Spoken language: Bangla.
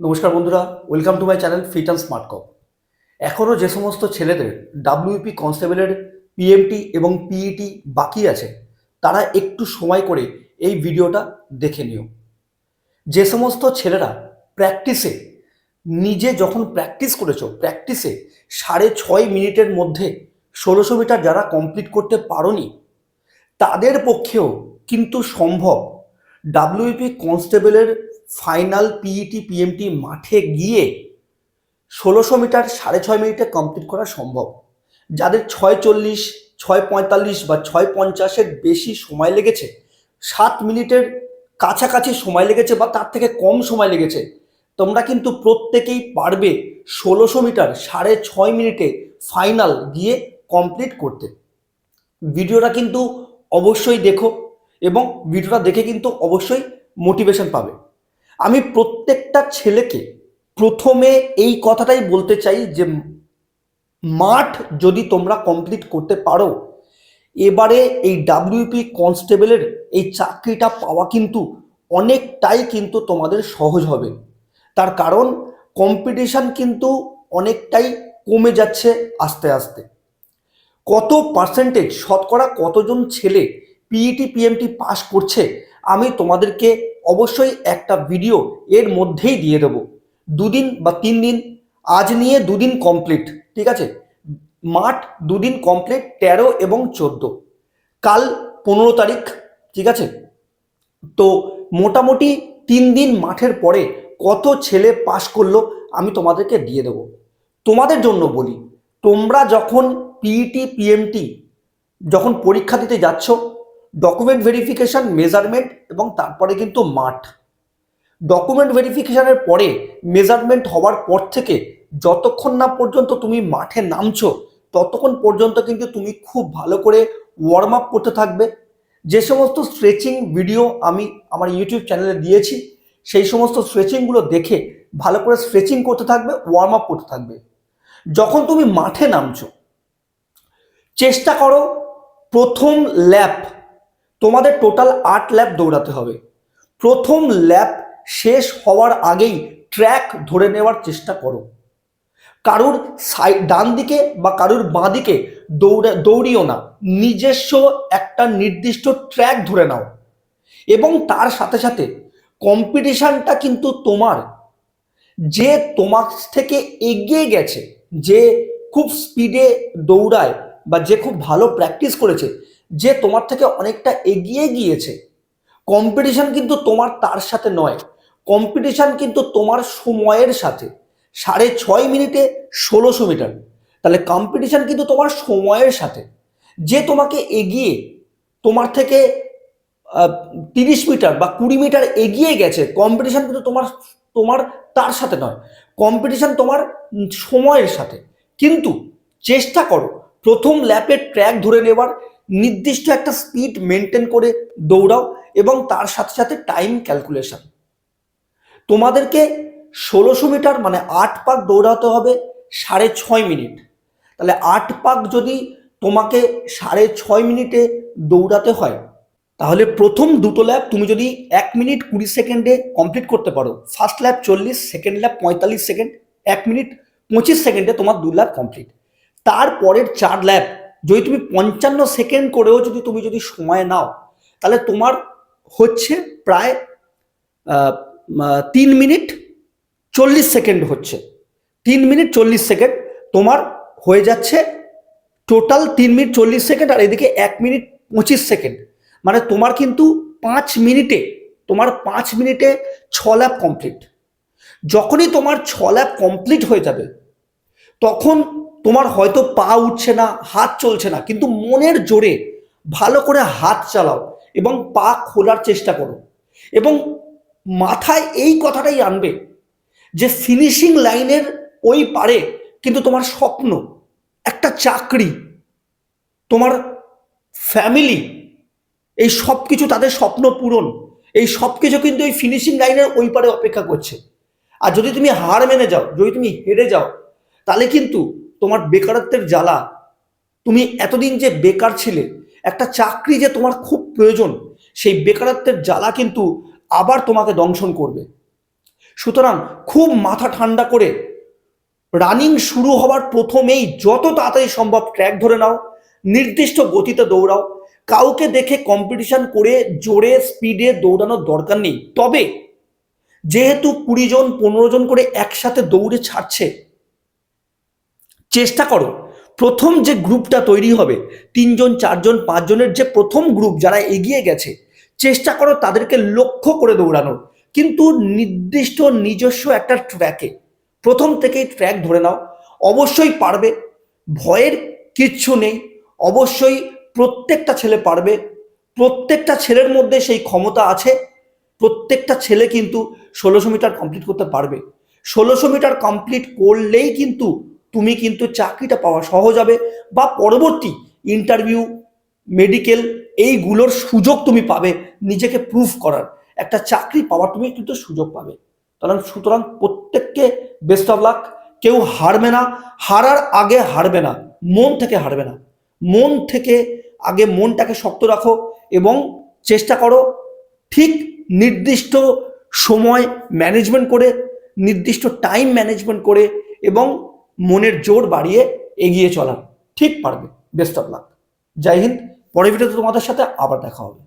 নমস্কার বন্ধুরা welcome to my channel fit and smart cop এখনও যে সমস্ত ছেলেদের ডাব্লিউপি কনস্টেবলের পিএমটি এবং পিইটি বাকি আছে, তারা একটু সময় করে এই ভিডিওটা দেখে নিও। যে সমস্ত ছেলেরা প্র্যাকটিসে নিজে যখন প্র্যাকটিস করেছ প্র্যাকটিসে সাড়ে ছয় মিনিটের মধ্যে ষোলোশো মিটার যারা কমপ্লিট করতে পারোনি, তাদের পক্ষেও কিন্তু সম্ভব ডাব্লিউপি কনস্টেবলের ফাইনাল পিইটি পিএমটি মাঠে গিয়ে ষোলোশো মিটার সাড়ে ছয় মিনিটে কমপ্লিট করা সম্ভব। যাদের ছয় চল্লিশ, ছয় পঁয়তাল্লিশ বা ছয় পঞ্চাশের বেশি সময় লেগেছে, সাত মিনিটের কাছাকাছি সময় লেগেছে বা তার থেকে কম সময় লেগেছে, তোমরা কিন্তু প্রত্যেকেই পারবে ষোলোশো মিটার সাড়ে ছয় মিনিটে ফাইনাল গিয়ে কমপ্লিট করতে। ভিডিওটা কিন্তু অবশ্যই দেখো এবং ভিডিওটা দেখে কিন্তু অবশ্যই মোটিভেশন পাবে। আমি প্রত্যেকটা ছেলেকে প্রথমে এই কথাটাই বলতে চাই যে মাঠ যদি তোমরা কমপ্লিট করতে পারো, এবারে এই ডাব্লিউপি কনস্টেবলের এই চাকরিটা পাওয়া কিন্তু অনেকটাই কিন্তু তোমাদের সহজ হবে। তার কারণ কম্পিটিশান কিন্তু অনেকটাই কমে যাচ্ছে আস্তে আস্তে। কত পার্সেন্টেজ শতকরা কতজন ছেলে পিইটি পিএমটি পাস করছে, আমি তোমাদেরকে অবশ্যই একটা ভিডিও এর মধ্যেই দিয়ে দেবো। দুদিন বা তিন দিন, আজ নিয়ে দুদিন কমপ্লিট ঠিক আছে? মাঠ দুদিন কমপ্লিট তেরো এবং চোদ্দ। কাল পনেরো তারিখ, ঠিক আছে? তো মোটামুটি তিন দিন মাঠের পরে কত ছেলে পাস করল আমি তোমাদেরকে দিয়ে দেবো। তোমাদের জন্য বলি, তোমরা যখন পিইটি পিএমটি যখন পরীক্ষা দিতে যাচ্ছ ডকুমেন্ট ভেরিফিকেশন মেজারমেন্ট এবং তারপরে কিন্তু মাঠ। ডকুমেন্ট ভেরিফিকেশনের পরে মেজারমেন্ট হওয়ার পর থেকে যতক্ষণ না পর্যন্ত তুমি মাঠে নামছো, ততক্ষণ পর্যন্ত কিন্তু তুমি খুব ভালো করে ওয়ার্ম আপ করতে থাকবে। যে সমস্ত স্ট্রেচিং ভিডিও আমি আমার ইউটিউব চ্যানেলে দিয়েছি, সেই সমস্ত স্ট্রেচিংগুলো দেখে ভালো করে স্ট্রেচিং করতে থাকবে ওয়ার্ম আপ করতে থাকবে। যখন তুমি মাঠে নামছো, চেষ্টা করো প্রথম ল্যাপ তোমাদের টোটাল আট ল্যাপ দৌড়াতে হবে। প্রথম ল্যাপ শেষ হওয়ার আগেই ট্র্যাক ধরে নেওয়ার চেষ্টা করো। কারুর সাইড ডান দিকে বা কারুর বাঁ দিকে দৌড়ে দৌড়িও না, নিজস্ব একটা নির্দিষ্ট ট্র্যাক ধরে নাও। এবং তার সাথে সাথে কম্পিটিশানটা কিন্তু তোমার। যে তোমার থেকে এগিয়ে গেছে, যে খুব স্পিডে দৌড়ায় বা যে খুব ভালো প্র্যাকটিস করেছে যে তোমার থেকে অনেকটা এগিয়ে গিয়েছে। কম্পিটিশান কিন্তু তোমার তার সাথে নয়। কম্পিটিশান কিন্তু তোমার সময়ের সাথে। সাড়ে ছয় মিনিটে ষোলোশো মিটার। তাহলে কম্পিটিশান কিন্তু তোমার সময়ের সাথে। যে তোমাকে এগিয়ে তোমার থেকে তিরিশ মিটার বা কুড়ি মিটার এগিয়ে গেছে কম্পিটিশান কিন্তু তোমার তোমার তার সাথে নয়। কম্পিটিশান তোমার সময়ের সাথে। কিন্তু চেষ্টা করো। প্রথম ল্যাপের ট্র্যাক ধরে নেওয়ার নির্দিষ্ট একটা স্পিড মেনটেন করে দৌড়াও এবং তার সাথে সাথে টাইম ক্যালকুলেশন তোমাদেরকে ষোলোশো মিটার মানে আট পাক দৌড়াতে হবে সাড়ে ছয় মিনিট। তাহলে আট পাক যদি তোমাকে সাড়ে ছয় মিনিটে দৌড়াতে হয়, তাহলে প্রথম দুটো ল্যাব তুমি যদি এক মিনিট কুড়ি সেকেন্ডে কমপ্লিট করতে পারো। ফার্স্ট ল্যাব চল্লিশ সেকেন্ড ল্যাব পঁয়তাল্লিশ সেকেন্ড, এক মিনিট পঁচিশ সেকেন্ডে তোমার দু ল্যাপ কমপ্লিট তারপরের চার ল্যাপ যদি তুমি পঞ্চান্ন সেকেন্ড করেও যদি তুমি যদি সময় নাও, তাহলে তোমার হচ্ছে প্রায় তিন মিনিট চল্লিশ সেকেন্ড হচ্ছে। তিন মিনিট চল্লিশ সেকেন্ড তোমার হয়ে যাচ্ছে টোটাল তিন মিনিট চল্লিশ সেকেন্ড আর এদিকে এক মিনিট পঁচিশ সেকেন্ড। মানে তোমার কিন্তু পাঁচ মিনিটে, তোমার পাঁচ মিনিটে ছ ল্যাপ কমপ্লিট। যখনই তোমার ছ ল্যাপ কমপ্লিট হয়ে যাবে, তখন তোমার হয়তো পা উঠছে না, হাত চলছে না, কিন্তু মনের জোরে ভালো করে হাত চালাও এবং পা খোলার চেষ্টা করো। এবং মাথায় এই কথাটাই আনবে যে ফিনিশিং লাইনের ওই পারে কিন্তু তোমার স্বপ্ন, একটা চাকরি, তোমার ফ্যামিলি এই সব কিছু তাদের স্বপ্ন পূরণ, এই সব কিছু কিন্তু এই ফিনিশিং লাইনের ওই পারে অপেক্ষা করছে। আর যদি তুমি হার মেনে যাও, যদি তুমি হেরে যাও, তাহলে কিন্তু তোমার বেকারত্বের জ্বালা। তুমি এতদিন যে বেকার ছিলে, একটা চাকরি যে তোমার খুব প্রয়োজন, সেই বেকারত্বের জ্বালা কিন্তু আবার তোমাকে দংশন করবে। সুতরাং খুব মাথা ঠান্ডা করে রানিং শুরু হওয়ার প্রথমেই যত তাড়াতাড়ি সম্ভব ট্র্যাক ধরে নাও, নির্দিষ্ট গতিতে দৌড়াও। কাউকে দেখে কম্পিটিশন করে জোরে স্পিডে দৌড়ানোর দরকার নেই। তবে যেহেতু কুড়ি জন, পনেরো জন করে একসাথে দৌড়ে ছাড়ছে চেষ্টা করো। প্রথম যে গ্রুপটা তৈরি হবে, তিনজন, চারজন, পাঁচজনের যে প্রথম গ্রুপ যারা এগিয়ে গেছে, চেষ্টা করো তাদেরকে লক্ষ্য করে দৌড়ানোর। কিন্তু নির্দিষ্ট নিজস্ব একটা ট্র্যাকে, প্রথম থেকেই ট্র্যাক ধরে নাও। অবশ্যই পারবে, ভয়ের কিচ্ছু নেই। অবশ্যই প্রত্যেকটা ছেলে পারবে, প্রত্যেকটা ছেলের মধ্যে সেই ক্ষমতা আছে। প্রত্যেকটা ছেলে কিন্তু ষোলোশো মিটার কমপ্লিট করতে পারবে। ষোলোশো মিটার কমপ্লিট করলেই কিন্তু তুমি কিন্তু চাকরিটা পাওয়া সহজ হবে বা পরবর্তী ইন্টারভিউ মেডিকেল এইগুলোর সুযোগ তুমি পাবে, নিজেকে প্রুফ করার। একটা চাকরি পাওয়ার তুমি কিন্তু সুযোগ পাবে। সুতরাং সুতরাং প্রত্যেককে বেস্ট অফ লাক কেউ হারবে না, হারার আগে হারবে না, মন থেকে হারবে না। মন থেকে আগে মনটাকে শক্ত রাখো এবং চেষ্টা করো ঠিক নির্দিষ্ট সময় ম্যানেজমেন্ট করে, নির্দিষ্ট টাইম ম্যানেজমেন্ট করে এবং মনের জোর বাড়িয়ে এগিয়ে চলার ঠিক পারবে। Best of luck Jai Hind. পরের ভিডিওতে তোমাদের সাথে আবার দেখা হবে।